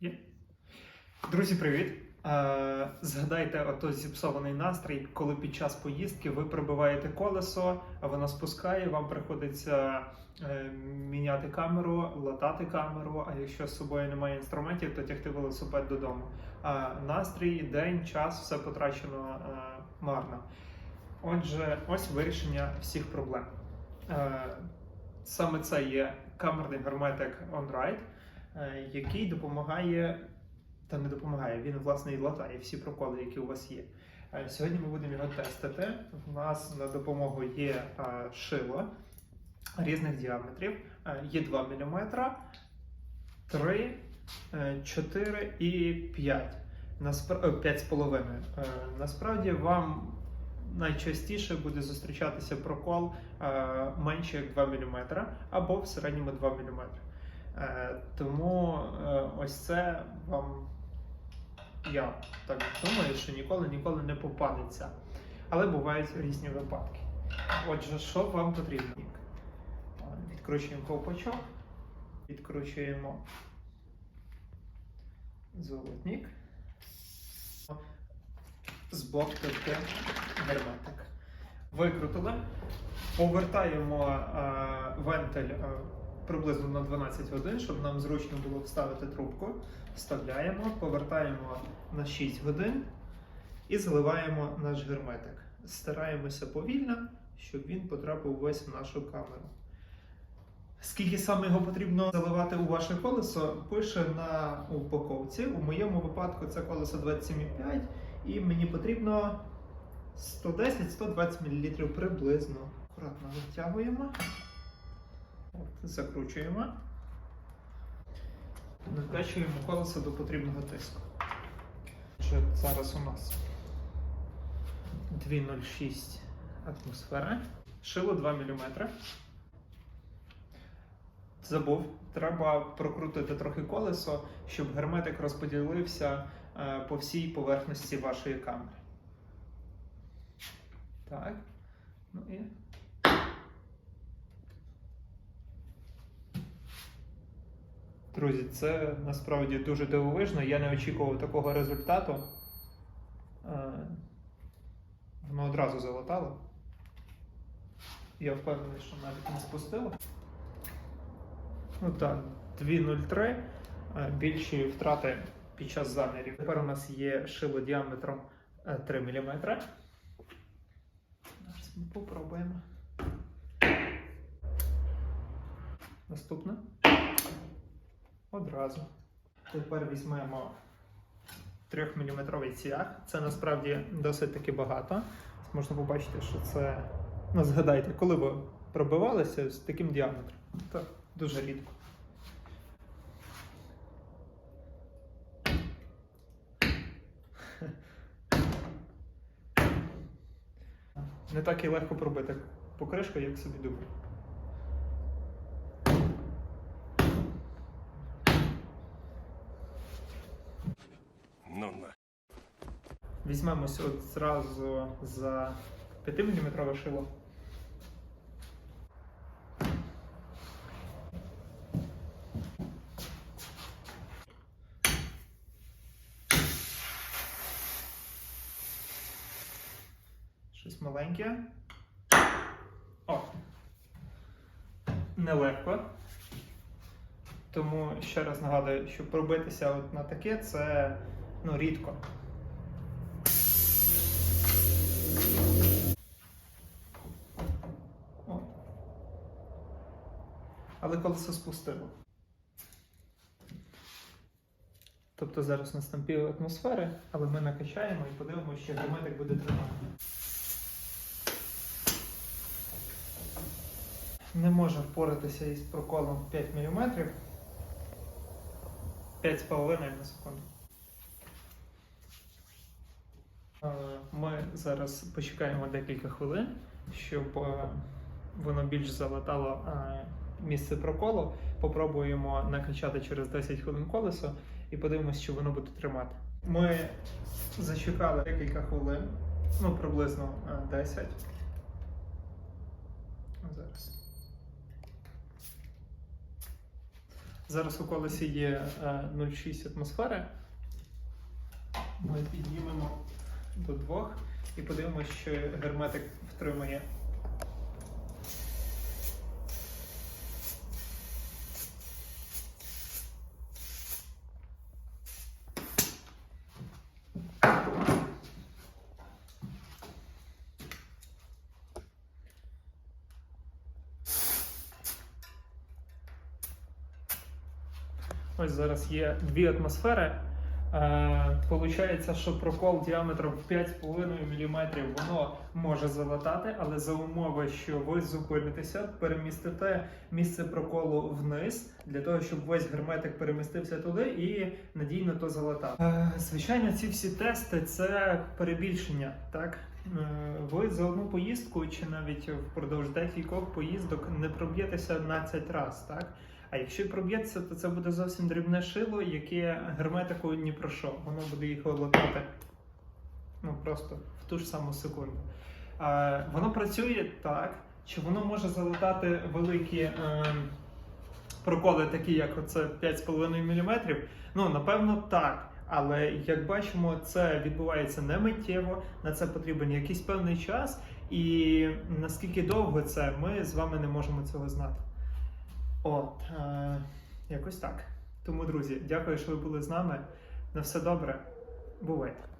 Є. Друзі, привіт! Е, згадайте ото зіпсований настрій, коли під час поїздки ви прибиваєте колесо, а воно спускає, вам приходиться е, міняти камеру, латати камеру. А якщо з собою немає інструментів, то тягти велосипед додому. А настрій, день, час, все потрачено е, марно. Отже, ось вирішення всіх проблем. Е, саме це є камерний герметик OnRide, е, який допомагає, та не допомагає, він власне і латає всі проколи, які у вас є. Е, Сьогодні ми будемо його тестити. У нас на допомогу є е, шило різних діаметрів. Е, Є 2 мм, 3, 4 і 5. Наспра... 5,5. Е, Насправді вам найчастіше буде зустрічатися прокол е, менше як 2 мм або в середньому 2 мм. Е, тому е, ось це вам, я так думаю, що ніколи ніколи не попадеться. Але бувають різні випадки. Отже, що вам потрібно? Е, Відкручуємо ковпачок, відкручуємо золотник. Боку герметик. Викрутили, повертаємо вентиль приблизно на 12 годин, щоб нам зручно було вставити трубку. Вставляємо, повертаємо на 6 годин і зливаємо наш герметик. Стараємося повільно, щоб він потрапив весь в нашу камеру. Скільки саме його потрібно заливати у ваше колесо, пише на упаковці. У моєму випадку це колесо 27,5 і мені потрібно 110-120 мл приблизно. Акуратно витягуємо, закручуємо, накачуємо колесо до потрібного тиску. Отже, Зараз у нас 2,06 атмосфера, шило 2 мм. Забув, треба прокрутити трохи колесо, щоб герметик розподілився е, по всій поверхності вашої камери. Так. Ну і. Друзі, це насправді дуже дивовижно. Я не очікував такого результату. Е, Воно одразу залатало. Я впевнений, що навіть не спустило. Ну так, 2.03, е, більші втрати під час замірів. Тепер у нас є шило діаметром е, 3 мм. Зараз ми попробуємо. Наступне. Одразу. Тепер візьмемо 3 мм цвях. Це насправді досить таки багато. Можна побачити, що це. Ну, згадайте, коли ви пробивалися з таким діаметром. Так, дуже рідко. Не так і легко пробити покришку, як собі думаю. Ну на. Візьмемося от зразу за 5-мм шило. Щось маленьке. О! Нелегко. Тому ще раз нагадую, що пробитися от на таке це ну, рідко. От. Але колесо спустило. Тобто зараз у нас там пів атмосфери, але ми накачаємо і подивимося, що герметик буде тримати. Не може впоратися із проколом 5 мм. 5,5 на секунду. Е, Ми зараз почекаємо декілька хвилин, щоб е, воно більш залатало е, місце проколу. Попробуємо накачати через 10 хвилин колесо і подивимося, що воно буде тримати. Ми зачекали декілька хвилин, ну приблизно е, 10. Зараз. Зараз у колесі є е, 0,6 атмосфери. Ми піднімемо до 2 і подивимося, що герметик втримає. Ось зараз є дві атмосфери. Е, Получається, що прокол діаметром 5,5 мм воно може залатати, але за умови, що ви зупинитеся, перемістите місце проколу вниз, для того, щоб весь герметик перемістився туди і надійно то залатав. Е, Звичайно, ці всі тести це перебільшення. Так? Е, Ви за одну поїздку чи навіть впродовж декількох поїздок не проб'єтеся 12 разів. Так? А якщо й проб'ється, то це буде зовсім дрібне шило, яке герметику ні про що. Воно буде їх латати ну, просто в ту ж саму секунду. А, воно працює так, що воно може залатати великі е, проколи, такі як оце 5,5 мм. Ну, напевно, так. Але як бачимо, це відбувається не миттєво, на це потрібен якийсь певний час, і наскільки довго це, ми з вами не можемо цього знати. От, е, якось так. Тому, друзі, дякую, що ви були з нами. На все добре. Бувайте.